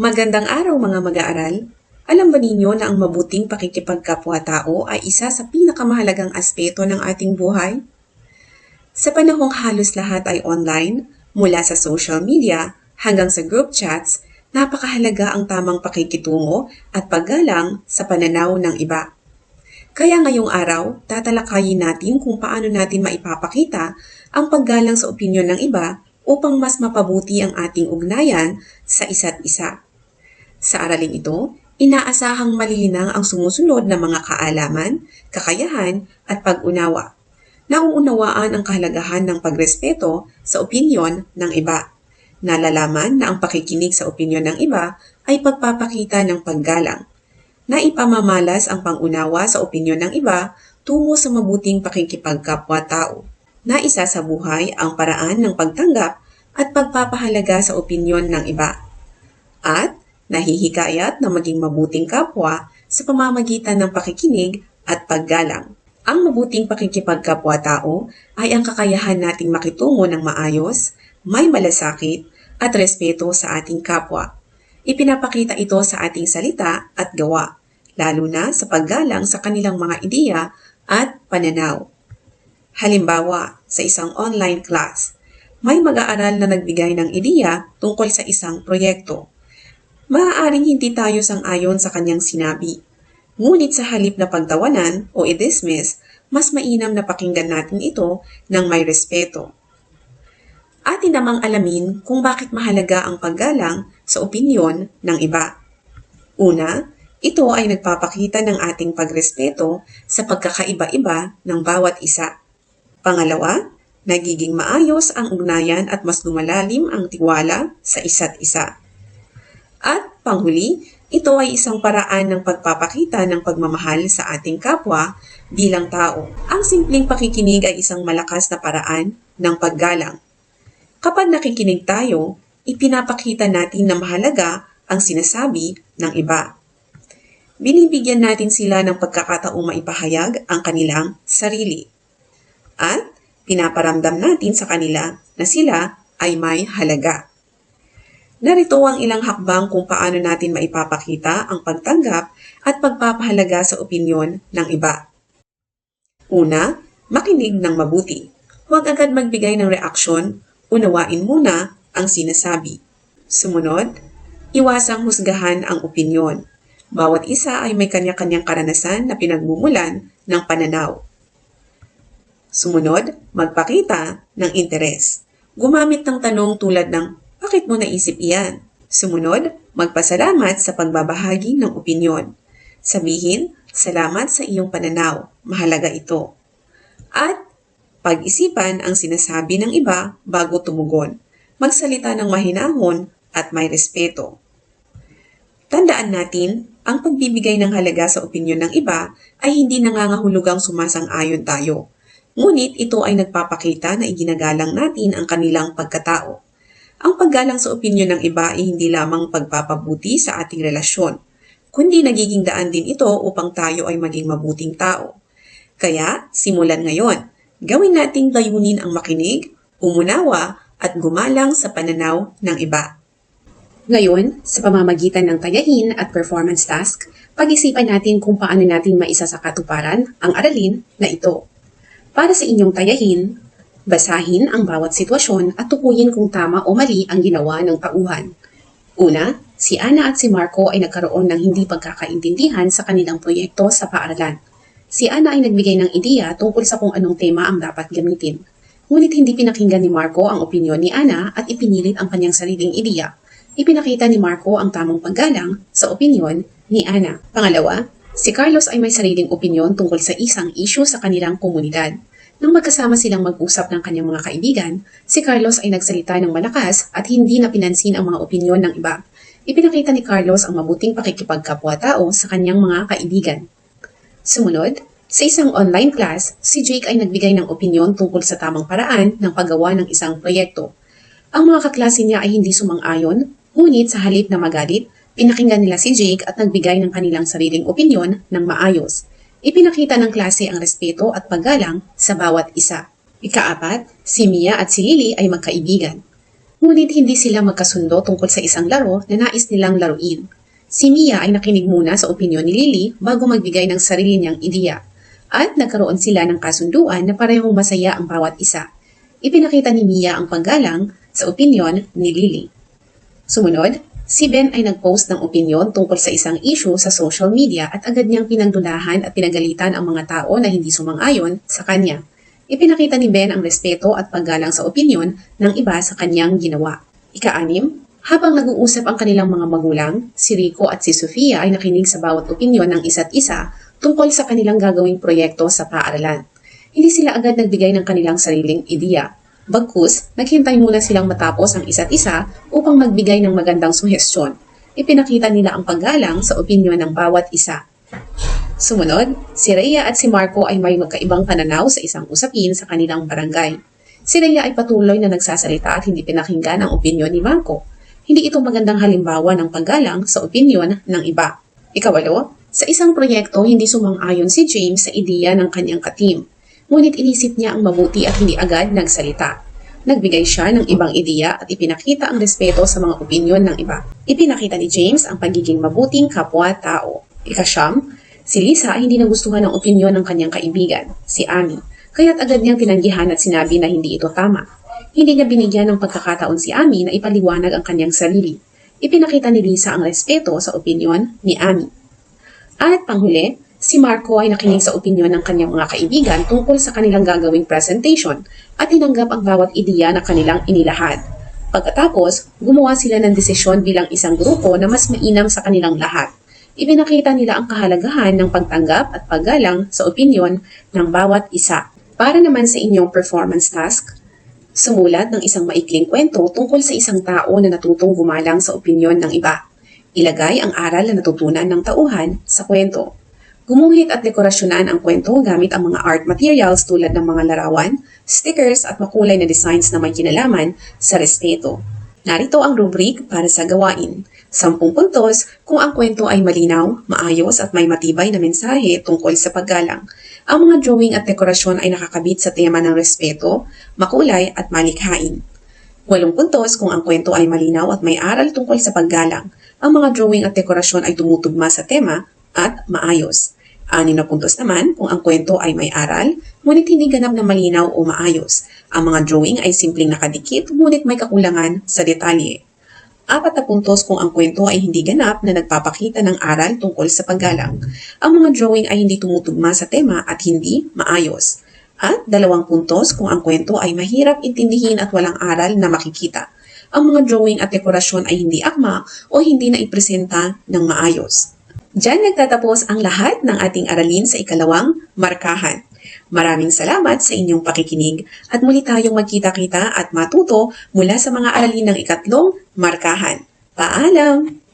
Magandang araw mga mag-aaral. Alam ba ninyo na ang mabuting pakikipagkapwa-tao ay isa sa pinakamahalagang aspeto ng ating buhay? Sa panahong halos lahat ay online, mula sa social media hanggang sa group chats, napakahalaga ang tamang pakikitungo at paggalang sa pananaw ng iba. Kaya ngayong araw, tatalakayin natin kung paano natin maipapakita ang paggalang sa opinyon ng iba upang mas mapabuti ang ating ugnayan sa isa't isa. Sa aralin ito, inaasahang malilinang ang sumusunod na mga kaalaman, kakayahan at pag-unawa. Nauunawaan ang kahalagahan ng pagrespeto sa opinyon ng iba. Nalalaman na ang pakikinig sa opinyon ng iba ay pagpapakita ng paggalang. Naipamamalas ang pangunawa sa opinyon ng iba tungo sa mabuting pakikipagkapwa-tao. Naisa sa buhay ang paraan ng pagtanggap at pagpapahalaga sa opinyon ng iba. At nahihikayat na maging mabuting kapwa sa pamamagitan ng pakikinig at paggalang. Ang mabuting pakikipagkapwa-tao ay ang kakayahan nating makitungo ng maayos, may malasakit, at respeto sa ating kapwa. Ipinapakita ito sa ating salita at gawa, lalo na sa paggalang sa kanilang mga ideya at pananaw. Halimbawa, sa isang online class, may mag-aaral na nagbigay ng ideya tungkol sa isang proyekto. Maaaring hindi tayo sang-ayon sa kanyang sinabi. Ngunit sa halip na pagtawanan o i-dismiss, mas mainam na pakinggan natin ito ng may respeto. Atin namang alamin kung bakit mahalaga ang paggalang sa opinyon ng iba. Una, ito ay nagpapakita ng ating pagrespeto sa pagkakaiba-iba ng bawat isa. Pangalawa, nagiging maayos ang ugnayan at mas lumalalim ang tiwala sa isa't isa. At panghuli, ito ay isang paraan ng pagpapakita ng pagmamahal sa ating kapwa bilang tao. Ang simpleng pakikinig ay isang malakas na paraan ng paggalang. Kapag nakikinig tayo, ipinapakita natin na mahalaga ang sinasabi ng iba. Binibigyan natin sila ng pagkakataong maipahayag ang kanilang sarili. At pinaparamdam natin sa kanila na sila ay may halaga. Narito ang ilang hakbang kung paano natin maipapakita ang pagtanggap at pagpapahalaga sa opinyon ng iba. Una, makinig ng mabuti. Huwag agad magbigay ng reaksyon, unawain muna ang sinasabi. Sumunod, iwasang husgahan ang opinyon. Bawat isa ay may kanya-kanyang karanasan na pinagmumulan ng pananaw. Sumunod, magpakita ng interes. Gumamit ng tanong tulad ng, bakit mo naisip iyan? Sumunod, magpasalamat sa pagbabahagi ng opinyon. Sabihin, salamat sa iyong pananaw. Mahalaga ito. At pag-isipan ang sinasabi ng iba bago tumugon. Magsalita ng mahinahon at may respeto. Tandaan natin, ang pagbibigay ng halaga sa opinyon ng iba ay hindi nangangahulugang sumasang-ayon tayo. Ngunit ito ay nagpapakita na iginagalang natin ang kanilang pagkatao. Ang paggalang sa opinyon ng iba ay hindi lamang pagpapabuti sa ating relasyon, kundi nagiging daan din ito upang tayo ay maging mabuting tao. Kaya, simulan ngayon, gawin nating layunin ang makinig, umunawa, at gumalang sa pananaw ng iba. Ngayon, sa pamamagitan ng tayahin at performance task, pag-isipan natin kung paano natin maisa sa katuparan ang aralin na ito. Para sa inyong tayahin, basahin ang bawat sitwasyon at tukuyin kung tama o mali ang ginawa ng tauhan. Una, si Ana at si Marco ay nagkaroon ng hindi pagkakaintindihan sa kanilang proyekto sa paaralan. Si Ana ay nagbigay ng ideya tungkol sa kung anong tema ang dapat gamitin. Ngunit hindi pinakinggan ni Marco ang opinyon ni Ana at ipinilit ang kanyang sariling ideya. Ipinakita ni Marco ang tamang paggalang sa opinyon ni Ana. Pangalawa, si Carlos ay may sariling opinyon tungkol sa isang issue sa kanilang komunidad. Nang magkasama silang mag-usap ng kanyang mga kaibigan, si Carlos ay nagsalita ng malakas at hindi na pinansin ang mga opinyon ng iba. Ipinakita ni Carlos ang mabuting pakikipagkapwa-tao sa kanyang mga kaibigan. Sumunod, sa isang online class, si Jake ay nagbigay ng opinyon tungkol sa tamang paraan ng paggawa ng isang proyekto. Ang mga kaklase niya ay hindi sumang-ayon, ngunit sa halip na magalit, pinakinggan nila si Jake at nagbigay ng kanilang sariling opinyon ng maayos. Ipinakita ng klase ang respeto at paggalang sa bawat isa. Ikaapat, si Mia at si Lily ay magkaibigan. Ngunit hindi sila magkasundo tungkol sa isang laro na nais nilang laruin. Si Mia ay nakinig muna sa opinyon ni Lily bago magbigay ng sarili niyang ideya. At nagkaroon sila ng kasunduan na parehong masaya ang bawat isa. Ipinakita ni Mia ang paggalang sa opinyon ni Lily. Sumunod, si Ben ay nag-post ng opinyon tungkol sa isang issue sa social media at agad niyang pinagdudahan at pinagalitan ang mga tao na hindi sumang-ayon sa kanya. Ipinakita ni Ben ang respeto at paggalang sa opinyon ng iba sa kanyang ginawa. Ika-anim, habang nag-uusap ang kanilang mga magulang, si Rico at si Sofia ay nakinig sa bawat opinyon ng isa't isa tungkol sa kanilang gagawing proyekto sa paaralan. Hindi sila agad nagbigay ng kanilang sariling ideya. Bagkus, naghintay muna silang matapos ang isa't isa upang magbigay ng magandang suhestyon. Ipinakita nila ang paggalang sa opinyon ng bawat isa. Sumunod, si Rhea at si Marco ay may magkaibang pananaw sa isang usapin sa kanilang barangay. Si Rhea ay patuloy na nagsasalita at hindi pinakinggan ang opinyon ni Marco. Hindi ito magandang halimbawa ng paggalang sa opinyon ng iba. Ikawalo, sa isang proyekto hindi sumang-ayon si James sa ideya ng kanyang katim. Ngunit inisip niya ang mabuti at hindi agad nagsalita. Nagbigay siya ng ibang ideya at ipinakita ang respeto sa mga opinyon ng iba. Ipinakita ni James ang pagiging mabuting kapwa-tao. Ikasyam, si Lisa ay hindi nagustuhan ang opinyon ng kanyang kaibigan, si Amy, kaya't agad niyang tinanggihan at sinabi na hindi ito tama. Hindi niya binigyan ng pagkakataon si Amy na ipaliwanag ang kanyang sarili. Ipinakita ni Lisa ang respeto sa opinyon ni Amy. At panghuli, si Marco ay nakinig sa opinyon ng kanyang mga kaibigan tungkol sa kanilang gagawing presentation at tinanggap ang bawat ideya na kanilang inilahad. Pagkatapos, gumawa sila ng desisyon bilang isang grupo na mas mainam sa kanilang lahat. Ibinakita nila ang kahalagahan ng pagtanggap at paggalang sa opinyon ng bawat isa. Para naman sa inyong performance task, sumulat ng isang maikling kwento tungkol sa isang tao na natutong gumalang sa opinyon ng iba. Ilagay ang aral na natutunan ng tauhan sa kwento. Gumuhit at dekorasyonan ang kwento gamit ang mga art materials tulad ng mga larawan, stickers at makulay na designs na may kinalaman sa respeto. Narito ang rubric para sa gawain. Sampung puntos kung ang kwento ay malinaw, maayos at may matibay na mensahe tungkol sa paggalang. Ang mga drawing at dekorasyon ay nakakabit sa tema ng respeto, makulay at malikhain. Walong puntos kung ang kwento ay malinaw at may aral tungkol sa paggalang. Ang mga drawing at dekorasyon ay tumutugma sa tema at maayos. Anim na puntos naman kung ang kwento ay may aral, ngunit hindi ganap na malinaw o maayos. Ang mga drawing ay simpleng nakadikit, ngunit may kakulangan sa detalye. Apat na puntos kung ang kwento ay hindi ganap na nagpapakita ng aral tungkol sa paggalang. Ang mga drawing ay hindi tumutugma sa tema at hindi maayos. At dalawang puntos kung ang kwento ay mahirap intindihin at walang aral na makikita. Ang mga drawing at dekorasyon ay hindi akma o hindi na ipresenta ng maayos. Diyan nagtatapos ang lahat ng ating aralin sa ikalawang markahan. Maraming salamat sa inyong pakikinig at muli tayong magkita-kita at matuto mula sa mga aralin ng ikatlong markahan. Paalam!